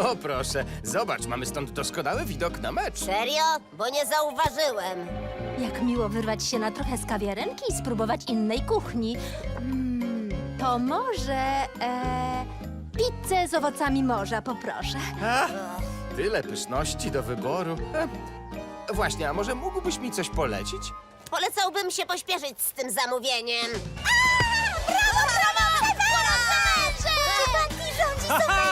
O proszę, zobacz, mamy stąd doskonały widok na mecz. Serio? Bo nie zauważyłem. Jak miło wyrwać się na trochę z kawiarenki i spróbować innej kuchni. Mm, to może e, pizzę z owocami morza, poproszę. Tyle pyszności do wyboru. E, właśnie, a może mógłbyś mi coś polecić? Polecałbym się pośpieszyć z tym zamówieniem. Brawo, brawo! Chłopaki rządzi są najlepsi!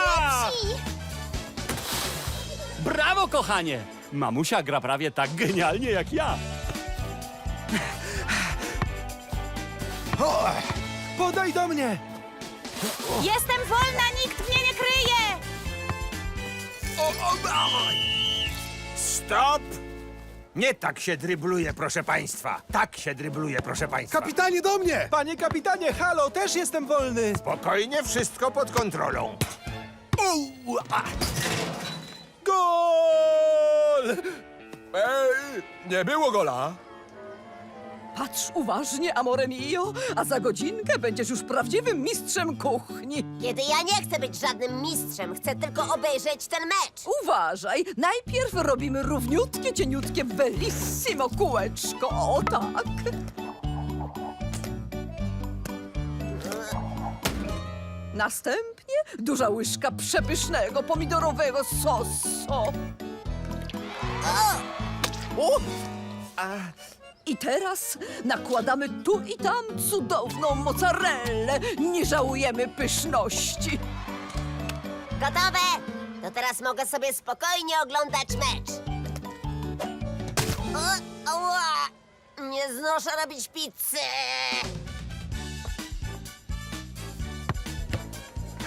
Brawo, kochanie! Mamusia gra prawie tak genialnie jak ja. Podaj do mnie! Jestem wolna, nikt mnie nie kryje! Stop! Nie tak się drybluje, proszę państwa. Tak się drybluje, proszę państwa. Kapitanie, do mnie! Panie kapitanie, halo, też jestem wolny! Spokojnie, wszystko pod kontrolą. U, a. Gol! Ej, nie było gola. Patrz uważnie, amore mio, a za godzinkę będziesz już prawdziwym mistrzem kuchni. Kiedy ja nie chcę być żadnym mistrzem, chcę tylko obejrzeć ten mecz. Uważaj, najpierw robimy równiutkie, cieniutkie, bellissimo kółeczko. O tak. Następnie duża łyżka przepysznego pomidorowego sosu. O! I teraz nakładamy tu i tam cudowną mozzarellę. Nie żałujemy pyszności. Gotowe? To teraz mogę sobie spokojnie oglądać mecz. O! Nie znoszę robić pizzy.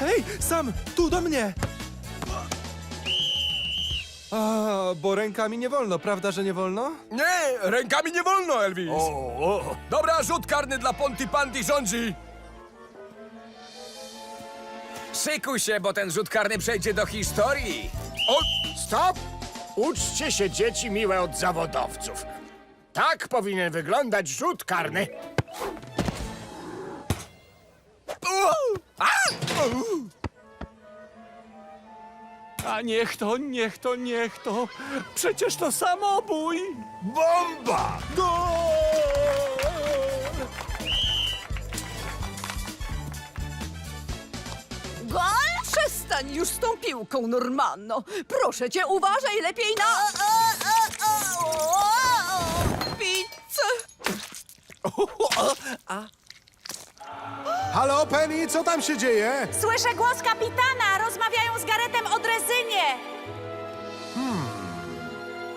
Hej, sam, tu do mnie! A, bo rękami nie wolno, prawda, że nie wolno? Nie, rękami nie wolno, Elvis. O, o. Dobra, rzut karny dla Ponty Pandy rządzi. Szykuj się, bo ten rzut karny przejdzie do historii. o. Stop! Uczcie się, dzieci miłe od zawodowców. Tak powinien wyglądać rzut karny. A niech to, niech to, niech to. Przecież to samobój. Bomba! Gol? Przestań już z tą piłką, Normanno. Proszę cię, uważaj lepiej na pizzę. Halo, Penny, co tam się dzieje? Słyszę głos kapitana! Rozmawiają z Garetem o drezynie!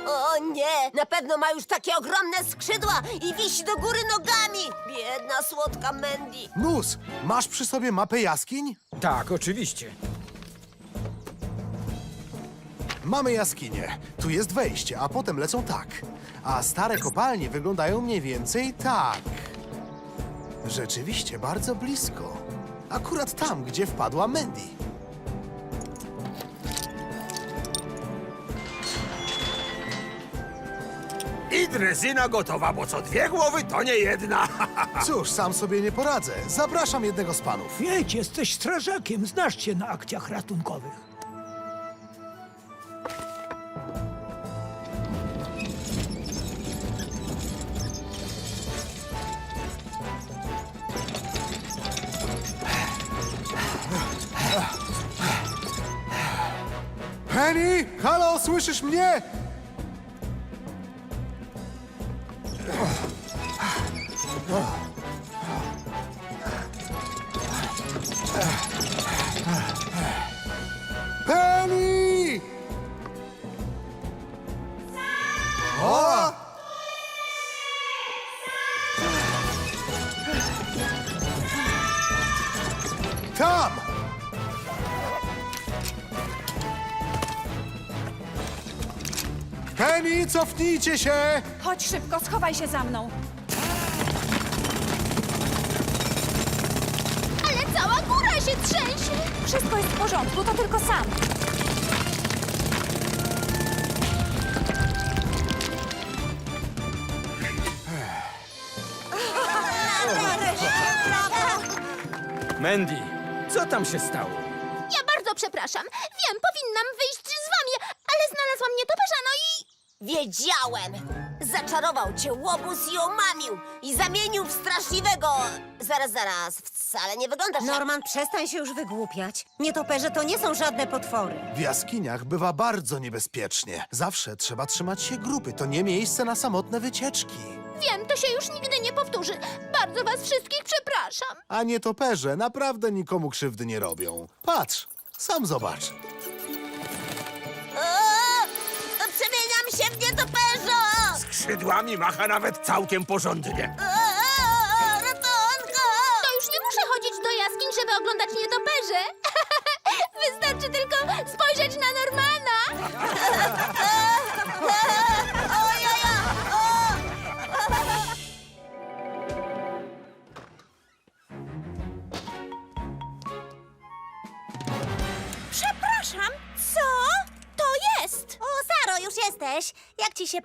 O nie, na pewno ma już takie ogromne skrzydła i wisi do góry nogami. Biedna, słodka Mandy. Mus, masz przy sobie mapę jaskiń? Tak, oczywiście. Mamy jaskinię. Tu jest wejście, a potem lecą tak. A stare kopalnie wyglądają mniej więcej tak. Rzeczywiście bardzo blisko. Akurat tam, gdzie wpadła Mandy. I drezyna gotowa, bo co dwie głowy, to nie jedna. Cóż, sam sobie nie poradzę. Zapraszam jednego z panów. Jedź, jesteś strażakiem, znasz się na akcjach ratunkowych. Penny! Halo, słyszysz mnie? Penny! O! Tam! Penny, cofnijcie się! Chodź szybko, schowaj się za mną. Ale cała góra się trzęsie! Wszystko jest w porządku, to tylko sam. Mandy, co tam się stało? Ja bardzo przepraszam. Wiem, powinnam wyjść z wami, ale znalazłam nietoperza, no i... Wiedziałem! Zaczarował cię łobuz i omamił i zamienił w straszliwego... Zaraz, zaraz, wcale nie wyglądasz jak... Norman, przestań się już wygłupiać. Nietoperze to nie są żadne potwory. W jaskiniach bywa bardzo niebezpiecznie. Zawsze trzeba trzymać się grupy. To nie miejsce na samotne wycieczki. Wiem, to się już nigdy nie powtórzy. Bardzo was wszystkich przepraszam. A nietoperze naprawdę nikomu krzywdy nie robią. Patrz, sam zobacz. Się w nietoperza! Skrzydłami macha nawet całkiem porządnie. O, o, Ratunku! To już nie muszę chodzić do jaskiń, żeby oglądać nietoperze.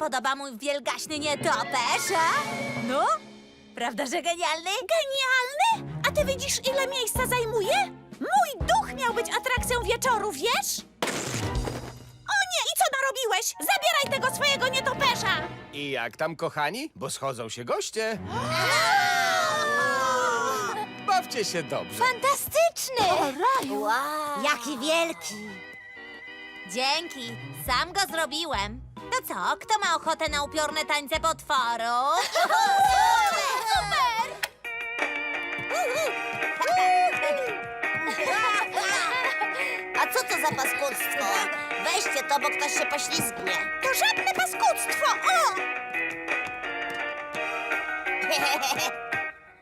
Podoba mój wielgaśny nietoperz, a? No? Prawda, że genialny? Genialny? A ty widzisz, ile miejsca zajmuje? Mój duch miał być atrakcją wieczoru, wiesz? O nie, i co narobiłeś? Zabieraj tego swojego nietoperza! I jak tam, kochani? Bo schodzą się goście. Bawcie się dobrze. Fantastyczny! Wow! Jaki wielki! Dzięki, sam go zrobiłem. To co, kto ma ochotę na upiorne tańce potworu? Super! A co to za paskudztwo? Weźcie to, bo ktoś się poślizgnie. To żadne paskudztwo, o!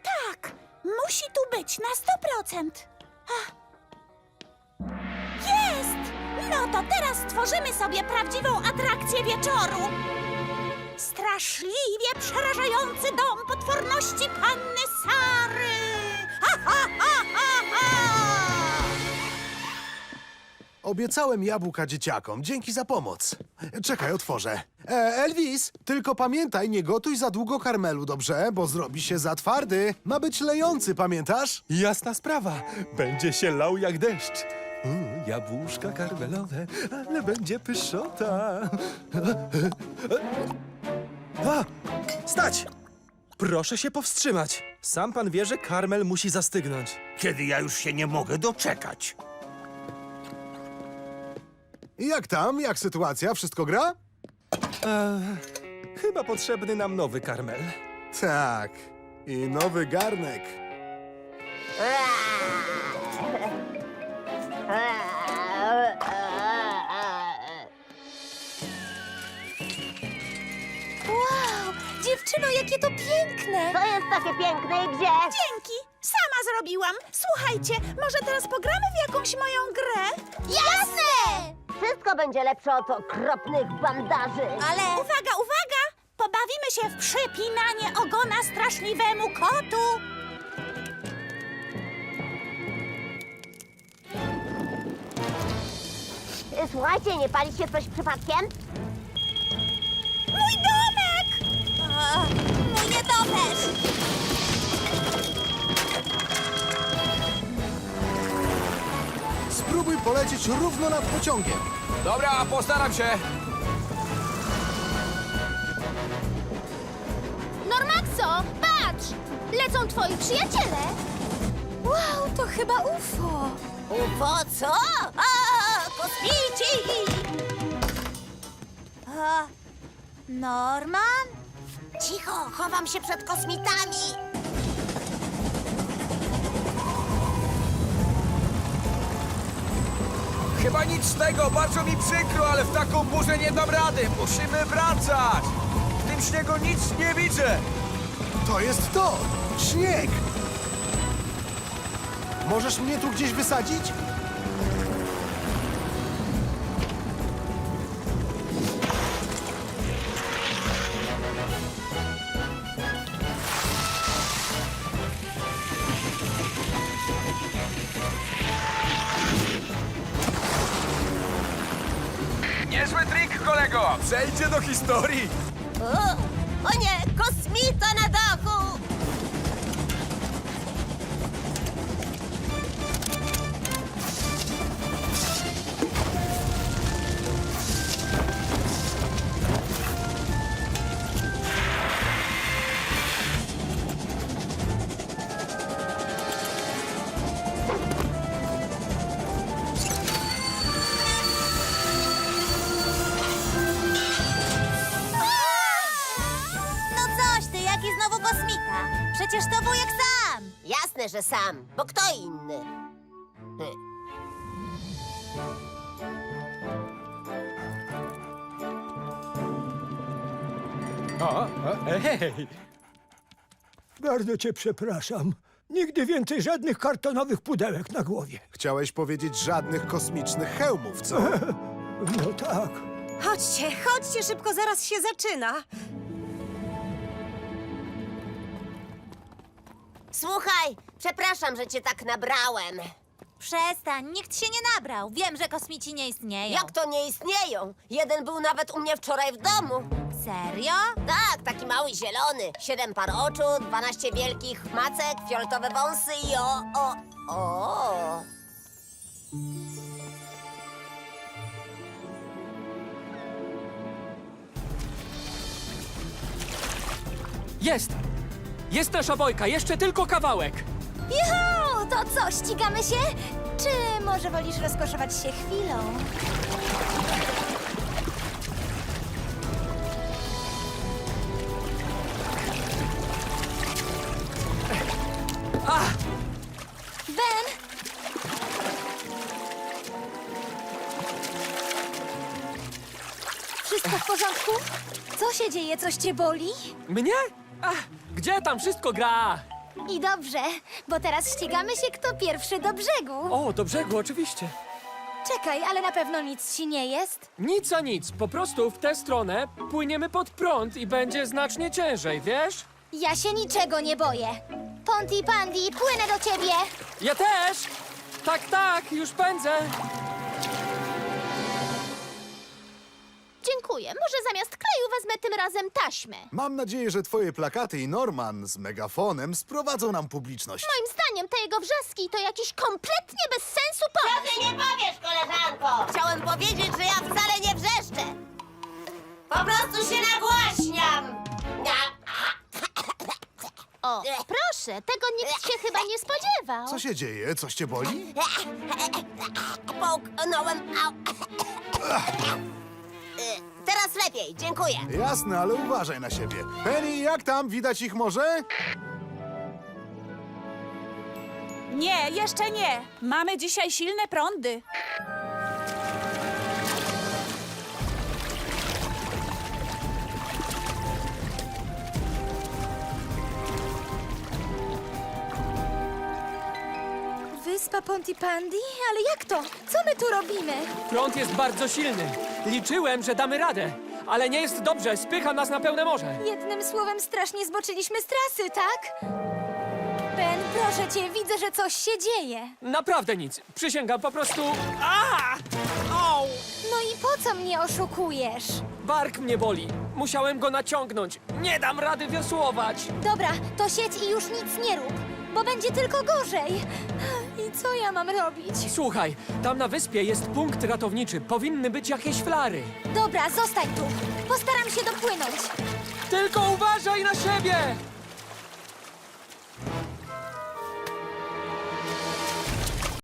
Tak, musi tu być na 100%. Ach. To teraz stworzymy sobie prawdziwą atrakcję wieczoru. Straszliwie przerażający dom potworności panny Sary. Ha, ha, ha, ha, ha! Obiecałem jabłka dzieciakom. Dzięki za pomoc. Czekaj, otworzę. E, Elvis, tylko pamiętaj, nie gotuj za długo karmelu, dobrze? Bo zrobi się za twardy. Ma być lejący, pamiętasz? Jasna sprawa. Będzie się lał jak deszcz. Jabłuszka karmelowe, ale będzie pyszota. A, stać! Proszę się powstrzymać. Sam pan wie, że karmel musi zastygnąć. Kiedy ja już się nie mogę doczekać. I Jak tam? Jak sytuacja? Wszystko gra? Chyba potrzebny nam nowy karmel. Tak. I nowy garnek. Dziewczyno, jakie to piękne! To jest takie piękne i gdzie? Dzięki, sama zrobiłam. Słuchajcie, może teraz pogramy w jakąś moją grę? Jasne! Wszystko będzie lepsze od okropnych bandaży. Ale... Uwaga, uwaga! Pobawimy się w przypinanie ogona straszliwemu kotu. Słuchajcie, nie pali się coś przypadkiem? Spróbuj polecieć równo nad pociągiem. Dobra, postaram się. Normaxo, patrz! Lecą twoi przyjaciele! Wow, to chyba UFO! UFO, co? A, kosmici! A, Norman? Cicho, chowam się przed kosmitami. Chyba nic z tego, bardzo mi przykro, ale w taką burzę nie dam rady. Musimy wracać. W tym śniegu nic nie widzę. To jest to! Śnieg! Możesz mnie tu gdzieś wysadzić? Przejdzie do historii. O, Że sam, bo kto inny? O, hej! Bardzo cię przepraszam. Nigdy więcej żadnych kartonowych pudełek na głowie. Chciałeś powiedzieć żadnych kosmicznych hełmów, co? No tak. Chodźcie, chodźcie szybko, zaraz się zaczyna. Słuchaj, przepraszam, że cię tak nabrałem. Przestań, nikt się nie nabrał. Wiem, że kosmici nie istnieją. Jak to nie istnieją? Jeden był nawet u mnie wczoraj w domu. Serio? Tak, taki mały zielony. Siedem par oczu, dwanaście wielkich macek, fioletowe wąsy i o, o, o. Jest! Jest nasza bojka, jeszcze tylko kawałek! Juhu! To co, ścigamy się? Czy może wolisz rozkoszować się chwilą? Ben! Wszystko w porządku? Co się dzieje? Coś cię boli? Mnie? Ach, gdzie tam wszystko gra? I dobrze, bo teraz ścigamy się, kto pierwszy do brzegu. O, do brzegu, oczywiście. Czekaj, ale na pewno nic ci nie jest. Nic a nic, po prostu w tę stronę płyniemy pod prąd i będzie znacznie ciężej, wiesz? Ja się niczego nie boję. Ponty Pandy, płynę do ciebie. Ja też! Tak, tak, już pędzę! Dziękuję. Może zamiast kleju wezmę tym razem taśmę. Mam nadzieję, że twoje plakaty i Norman z megafonem sprowadzą nam publiczność. Moim zdaniem te jego wrzaski to jakiś kompletnie bez sensu Co pomysł. ty nie powiesz, koleżanko? Chciałem powiedzieć, że ja wcale nie wrzeszczę. Po prostu się nagłaśniam. O, proszę, tego nikt się chyba nie spodziewał. Co się dzieje? Coś cię boli? Połknąłem. Au. Y, Teraz lepiej, dziękuję. Jasne, ale uważaj na siebie. Penny, jak tam? Widać ich może? Nie, jeszcze nie. Mamy dzisiaj silne prądy. Wyspa Ponty Pandy? Ale jak to? Co my tu robimy? Prąd jest bardzo silny. Liczyłem, że damy radę, ale nie jest dobrze, spycha nas na pełne morze. Jednym słowem strasznie zboczyliśmy z trasy, tak? Ben, proszę cię, widzę, że coś się dzieje. Naprawdę nic, przysięgam po prostu... A! Au! No i po co mnie oszukujesz? Bark mnie boli. Musiałem go naciągnąć. Nie dam rady wiosłować. Dobra, to siedź i już nic nie rób, bo będzie tylko gorzej. Co ja mam robić? Słuchaj, tam na wyspie jest punkt ratowniczy. Powinny być jakieś flary. Dobra, zostań tu. Postaram się dopłynąć. Tylko uważaj na siebie!